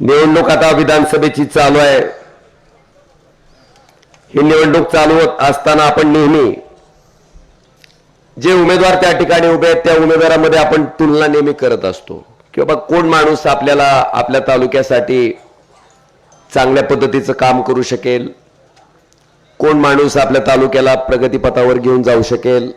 निवडणूक आता विधानसभेची चालू आहे. ही निवडणूक चालू होत असताना आपण नेहमी जे उमेदवार त्या ठिकाणी उभे आहेत त्या उमेदवारामध्ये आपण तुलना नेहमी करत असतो. किंवा कोण माणूस आपल्याला आपल्या तालुक्यासाठी चांगल्या पद्धतीचं काम करू शकेल? कोण माणूस आपल्या तालुक्याला प्रगतीपथावर घेऊन जाऊ शकेल?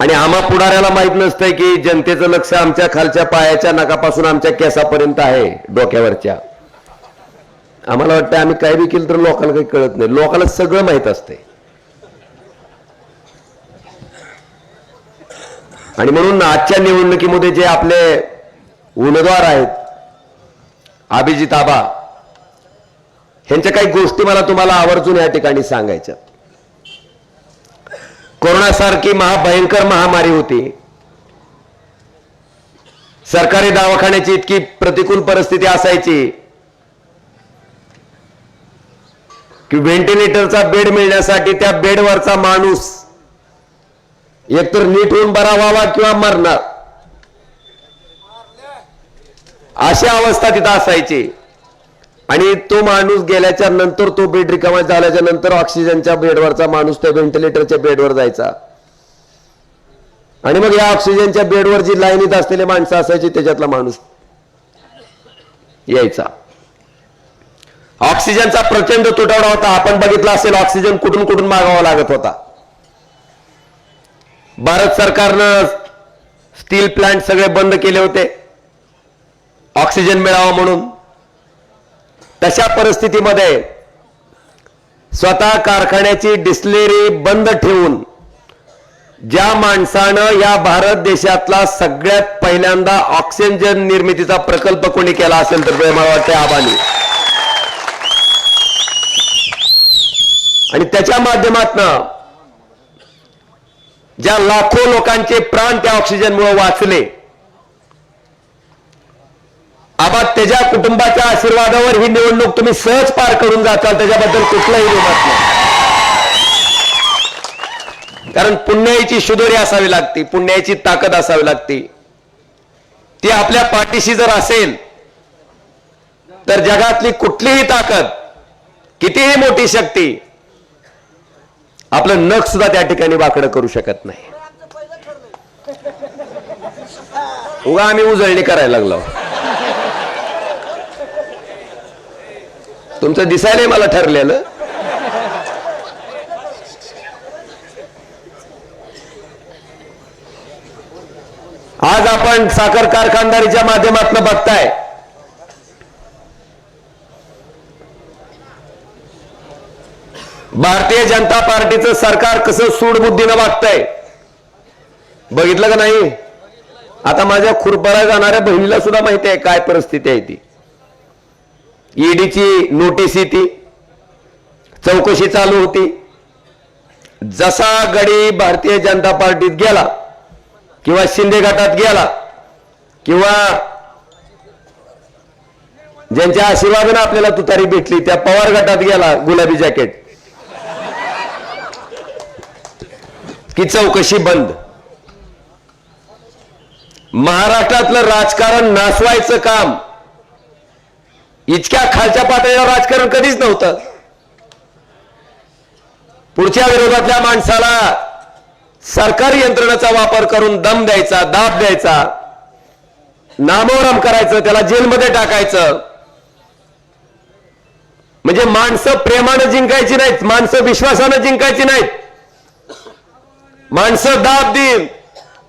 आणि आम्हा पुढाऱ्याला माहीत नसतंय की जनतेचं लक्ष आमच्या खालच्या पायाच्या नकापासून आमच्या केसापर्यंत आहे डोक्यावरच्या. आम्हाला वाटतं आम्ही काय बी केलं तर लोकांना काही कळत नाही. लोकांना सगळं माहीत असतंय. आणि म्हणून आजच्या निवडणुकीमध्ये जे आपले उमेदवार आहेत अभिजित आबा ह्यांच्या काही गोष्टी मला तुम्हाला आवर्जून या ठिकाणी सांगायच्या कोरोनासारखी महाभयंकर महामारी होती. सरकारी दवाखान्याची इतकी प्रतिकूल परिस्थिती असायची. की व्हेंटिलेटरचा बेड मिळण्यासाठी त्या बेडवरचा माणूस एकतर नीट होऊन बरा व्हावा किंवा मरणार. अशी अवस्था तिथं असायची. आणि तो माणूस गेल्याच्यानंतर तो बेड रिकामा झाल्याच्यानंतर ऑक्सिजनच्या बेडवरचा माणूस त्या व्हेंटिलेटरच्या बेडवर जायचा. आणि मग या ऑक्सिजनच्या बेडवर जी लाईनीत असलेली माणसं असायची त्याच्यातला माणूस यायचा. ऑक्सिजनचा प्रचंड तुटवडा होता. आपण बघितला असेल ऑक्सिजन कुठून कुठून मागावा लागत होता. भारत सरकारनं स्टील प्लांट सगळे बंद केले होते. ऑक्सिजन मिळावा म्हणून. तशा परिस्थितीमध्ये स्वतः कारखान्याची डिस्लेरी बंद ठेवून ज्या माणसानं या भारत देशातला सगळ्यात पहिल्यांदा ऑक्सिजन निर्मितीचा प्रकल्प कोणी केला असेल तर ते मला वाटतं आबानी? आणि त्याच्या माध्यमातनं ज्या लाखो लोकांचे प्राण त्या ऑक्सिजनमुळे वाचले आबा त्याच्या कुटुंबाच्या आशीर्वादावर ही निवडणूक तुम्ही सहज पार करून जाचाल त्याच्याबद्दल कुठलाही विमत नाही. कारण पुण्याईची शुदोरी असावी लागते पुण्याईची ताकद असावी लागते. ती आपल्या पाठीशी जर असेल तर जगातली कुठलीही ताकद कितीही मोठी शक्ती आपलं नख सुद्धा त्या ठिकाणी वाकडं करू शकत नाही. उगा आम्ही उजळणी करायला लागलो. तुमचं दिसायला मला ठरलेलं. आज आपण साखर कारखानदारीच्या माध्यमातून बघताय. भारतीय जनता पार्टीचं सरकार कसं सूडबुद्धीनं वागतंय. बघितलं का नाही? आता माझ्या खुरपडा जाणाऱ्या बहिणीला सुद्धा माहिती आहे काय परिस्थिती आहे ती. ईडीची नोटीस ती चौकशी चालू होती. जसा गडी भारतीय जनता पार्टीत गेला किंवा शिंदे गटात गेला किंवा ज्यांच्या आशीर्वादानं आपल्याला तुतारी भेटली त्या पवार गटात गेला गुलाबी जॅकेट. की चौकशी बंद. महाराष्ट्रातलं राजकारण नासवायचं काम. इतक्या खालच्या पातळीवर राजकारण कधीच नव्हतं. पुढच्या विरोधातल्या माणसाला सरकारी यंत्रणेचा वापर करून दम द्यायचा दाब द्यायचा नामोरम करायचं त्याला जेलमध्ये टाकायचं. म्हणजे माणसं प्रेमानं जिंकायची नाहीत माणसं विश्वासानं जिंकायची नाहीत. माणसं दाब देऊन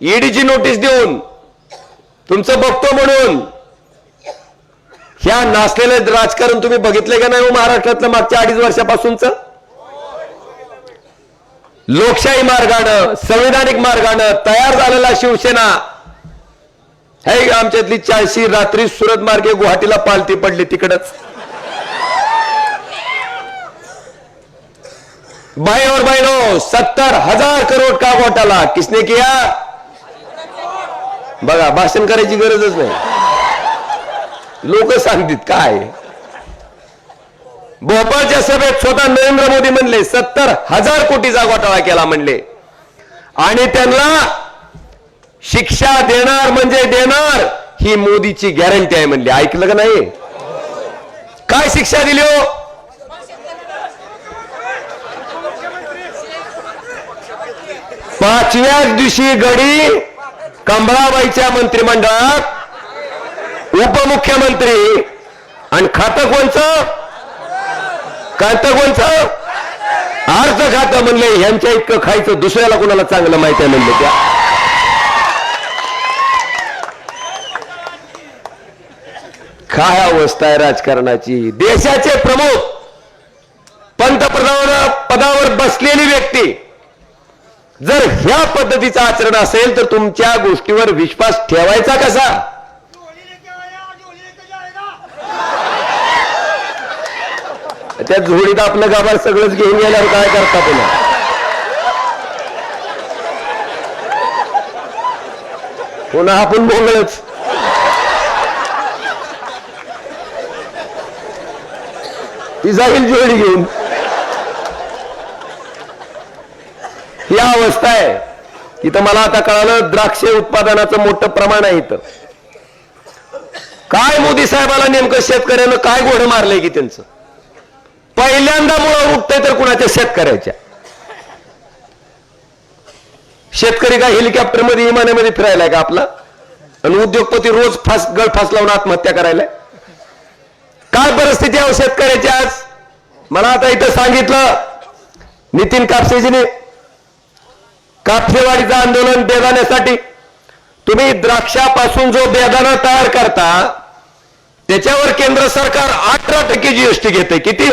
ईडीची नोटीस देऊन तुमचं बघतो म्हणून ह्या नासलेलं राजकारण तुम्ही बघितले का नाही हो महाराष्ट्रातलं मागच्या अडीच वर्षापासूनच? लोकशाही मार्गानं संविधानिक मार्गानं तयार झालेला शिवसेना हे आमच्यातली चाळशी रात्री सुरत मार्गे गुवाहाटीला पालती पडली तिकडच. भाई और बहनों सत्तर हजार करोड का घोटाला? किसने किया? बघा भाषण करायची गरजच नाही. लोक सांगतील काय? भोपाळच्या सभेत स्वतः नरेंद्र मोदी म्हणले सत्तर हजार कोटीचा घोटाळा केला म्हणले. आणि त्यांना शिक्षा देणार म्हणजे देणार ही मोदीची गॅरंटी आहे म्हणली. ऐकलं का नाही? काय शिक्षा दिली हो? पाचव्याच दिवशी गडी कंबळाबाईच्या मंत्रिमंडळात उपमुख्यमंत्री. आणि खातं कोणचं? खातं कोणचं? अर्ज खातं म्हणले यांच्या इतकं खायचं दुसऱ्याला कोणाला चांगलं माहिती आहे म्हणले त्या. काय अवस्था आहे राजकारणाची? देशाचे प्रमुख पंतप्रधान पदावर बसलेली व्यक्ती. जर ह्या पद्धतीचं आचरण असेल तर तुमच्या गोष्टीवर विश्वास ठेवायचा कसा झोली लेके आया झोली लेके जाएगा त्या झोडीत आपलं गाभार सगळंच घेऊन गेल्यावर काय करता पुन्हा? पुन्हा आपण बोलच ती जाईल जोडी घेऊन. ही अवस्था आहे. इथं मला आता कळालं द्राक्ष उत्पादनाचं मोठं प्रमाण आहे इथं. काय मोदी साहेबाला नेमकं शेतकऱ्यानं काय घोडं मारलंय की त्यांचं? पहिल्यांदा मुळावर उठतंय तर कुणाच्या शेतकऱ्याच्या? शेतकरी का हेलिकॉप्टरमध्ये विमानामध्ये फिरायलाय का आपला? आणि उद्योगपती रोज फास गळ फास लावून आत्महत्या करायला काय परिस्थिती आहे हो शेतकऱ्याची आज? मला आता इथं सांगितलं नितीन कापसेजीने कापसेवाडीचं आंदोलन बेदाण्यासाठी. तुम्ही द्राक्षापासून जो बेदाणा तयार करता त्याच्यावर केंद्र सरकार अठरा टक्के जीएसटी घेते किती?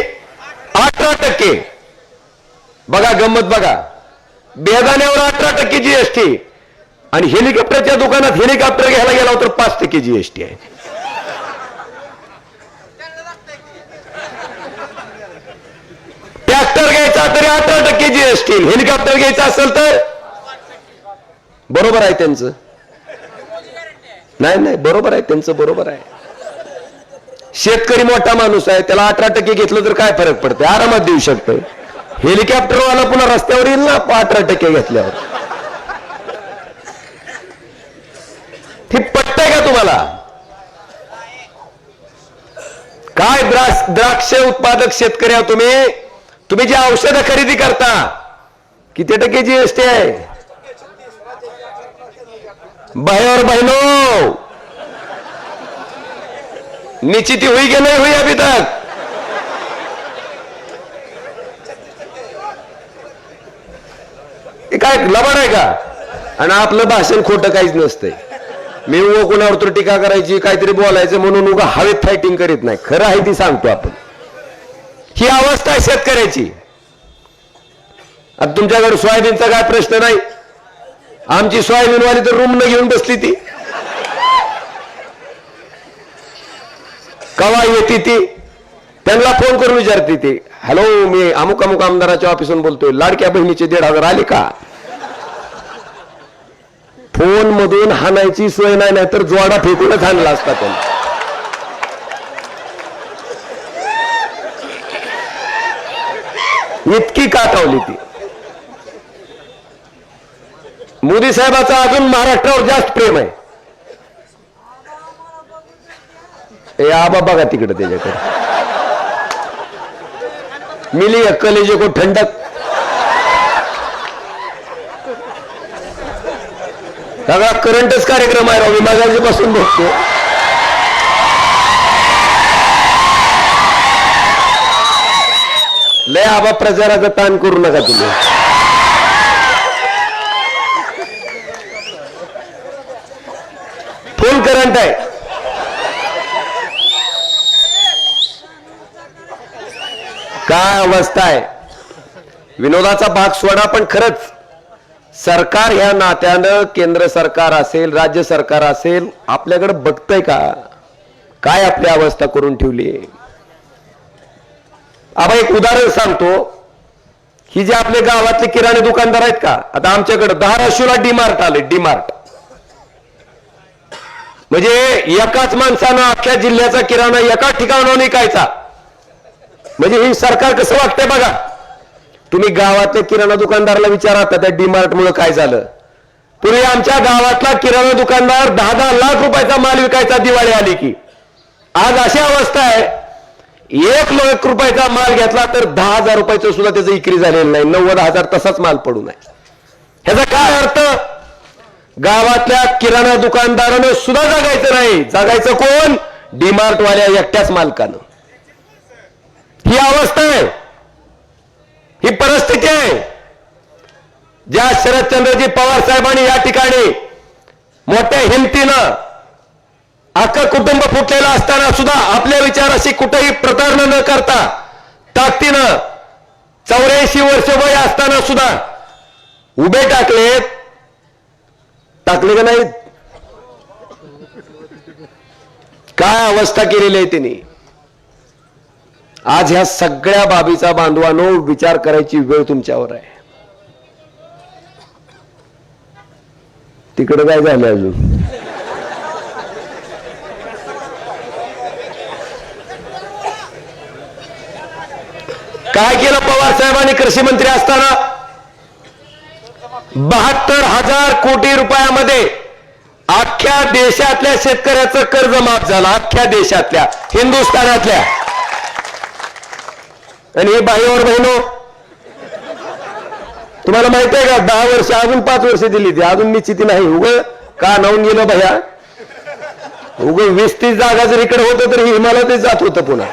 अठरा टक्के. बघा गंमत बघा. बेदाण्यावर अठरा टक्के जीएसटी आणि हेलिकॉप्टरच्या दुकानात हेलिकॉप्टर घ्यायला गेला तर पाच टक्के जीएसटी आहे. ट्रॅक्टर घ्यायचा तरी अठरा टक्के जीएसटी हेलिकॉप्टर घ्यायचा असेल तर बरोबर आहे त्यांचं. नाही नाही बरोबर आहे त्यांचं बरोबर आहे. शेतकरी मोठा माणूस आहे त्याला अठरा टक्के घेतलं तर काय फरक पडते आरामात देऊ शकतोय. हेलिकॉप्टरवाला पुन्हा रस्त्यावर येईल ना अठरा टक्के घेतल्यावर. हे पटतंय का तुम्हाला? काय द्राक्ष द्राक्ष उत्पादक शेतकरी आहात तुम्ही? तुम्ही जी औषधं खरेदी करता किती टक्के जीएसटी आहे? भाई और निश्चित हुई कि नहीं हुई अभी तक? काय लबाड आहे का? आणि आपलं भाषण खोटं काहीच नसतंय. मी उगं कोणावर तर टीका करायची काहीतरी बोलायचं म्हणून उगा हवेत फायटिंग करीत नाही. खरं आहे ती सांगतो आपण. ही अवस्था आहे शेतकऱ्याची. आता तुमच्याकडे सोयाबीनचा काय प्रश्न नाही? आमची सोयाबीनवाली तर रूम न घेऊन बसली ती. कवा येते ती? त्यांना फोन करून विचारते ती. हॅलो मी अमुक अमुक आमदाराच्या ऑफिसून बोलतोय. लाडक्या बहिणीचे दीड हजार आले का? फोन मधून हाणायची सोय नाही नाही तर जोडा फेकूनच हाणला असता त्यांना इतकी काठावली ती. मोदी साहेबाचा अजून महाराष्ट्रावर जास्त प्रेम आहे. ए आबा बघा तिकडे त्याच्याकडे? मिली अक्कलेजे को ठंडक. सगळा करंटच कार्यक्रम आहे रवी मी पासून बघतो लय आबा प्रचाराचा ताण करू नका तुम्ही. काय अवस्था आहे? विनोदाचा भाग सोडा पण खरंच. सरकार ह्या नात्यानं केंद्र सरकार असेल राज्य सरकार असेल आपल्याकडे बघतंय का? काय आपली अवस्था करून ठेवली आबा एक उदाहरण सांगतो. ही जे आपले गावातले किराणे दुकानदार आहेत का? आता आमच्याकडे धाराशिवला डीमार्ट आले डीमार्ट म्हणजे एकाच माणसानं अख्ख्या जिल्ह्याचा किराणा एका ठिकाणावर विकायचा. म्हणजे ही सरकार कसं वागतंय बघा. तुम्ही गावातल्या किराणा दुकानदाराला विचारा आता त्या डीमार्ट मुळे काय झालं. पूर्वी आमच्या गावातला किराणा दुकानदार दहा दहा लाख रुपयाचा माल विकायचा दिवाळी आली की. आज अशी अवस्था आहे एक लाख रुपयाचा माल घेतला तर दहा हजार रुपयाचं सुद्धा त्याचं इक्री झालेलं नाही नव्वद हजार तसाच माल पडू नये. ह्याचा काय अर्थ? गावातल्या किराणा दुकानदारानं सुद्धा जगायचं नाही. जगायचं कोण? डीमार्ट वाल्या एकट्याच मालकानं. ही अवस्था आहे. ही परिस्थिती आहे. ज्या शरदचंद्रजी पवार साहेबांनी या ठिकाणी मोठ्या हिमतीनं अख्खं कुटुंब फुटलेलं असताना सुद्धा आपल्या विचाराशी कुठेही प्रतारणा न करता ताकदीनं चौऱ्याऐंशी वर्ष वय असताना सुद्धा उभे टाकलेत. टाकले का नाहीत? काय अवस्था केलेली आहे त्यांनी आज ह्या सगळ्या बाबीचा बांधवानो विचार करायची वेळ तुमच्यावर आहे. तिकडे काय झालं अजून? काय केलं पवार साहेबांनी कृषी मंत्री असताना? बहात्तर हजार कोटी रुपयामध्ये अख्ख्या देशातल्या शेतकऱ्याचं कर्ज माफ झालं अख्ख्या देशातल्या हिंदुस्थानातल्या. आणि हे बाह्यवर बहिणो तुम्हाला माहितीये आहे का? दहा वर्ष अजून पाच वर्ष दिली ती. अजून निश्चिती नाही. उग का नावून गेलं भया? उग वीस तीस जागा जर इकडे होतं तर हिमालयातच जात होतं पुन्हा.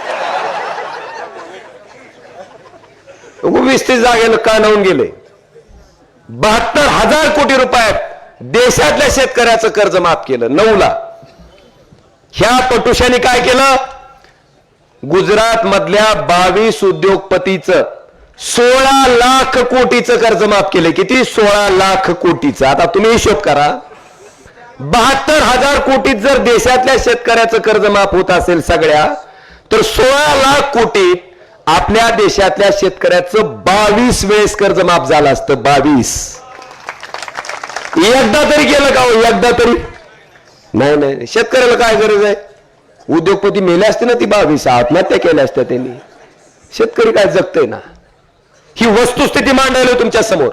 उग वीस तीस जागेला का नावून गेले? बहात्तर हजार कोटी रुपयात देशातल्या शेतकऱ्याचं कर्ज माफ केलं. नऊला. ह्या पटुशाने काय केलं? गुजरात मधल्या बावीस उद्योगपतीचं सोळा लाख कोटीचं कर्ज माफ केलं किती? सोळा लाख कोटीचं. आता तुम्ही हिशोब करा. बहात्तर हजार कोटीत जर देशातल्या शेतकऱ्याचं कर्ज माफ होत असेल सगळ्या तर सोळा लाख कोटीत आपल्या देशातल्या शेतकऱ्याचं बावीस वेळेस कर्ज माफ झालं असतं. बावीस. एकदा तरी केलं का हो? एकदा तरी? नाही नाही. शेतकऱ्याला काय गरज आहे? उद्योगपती मेले असते ना ती बावीस आत्महत्या केल्या असत्या त्यांनी. शेतकरी काय जगतय ना? ही वस्तुस्थिती मांडायला तुमच्यासमोर.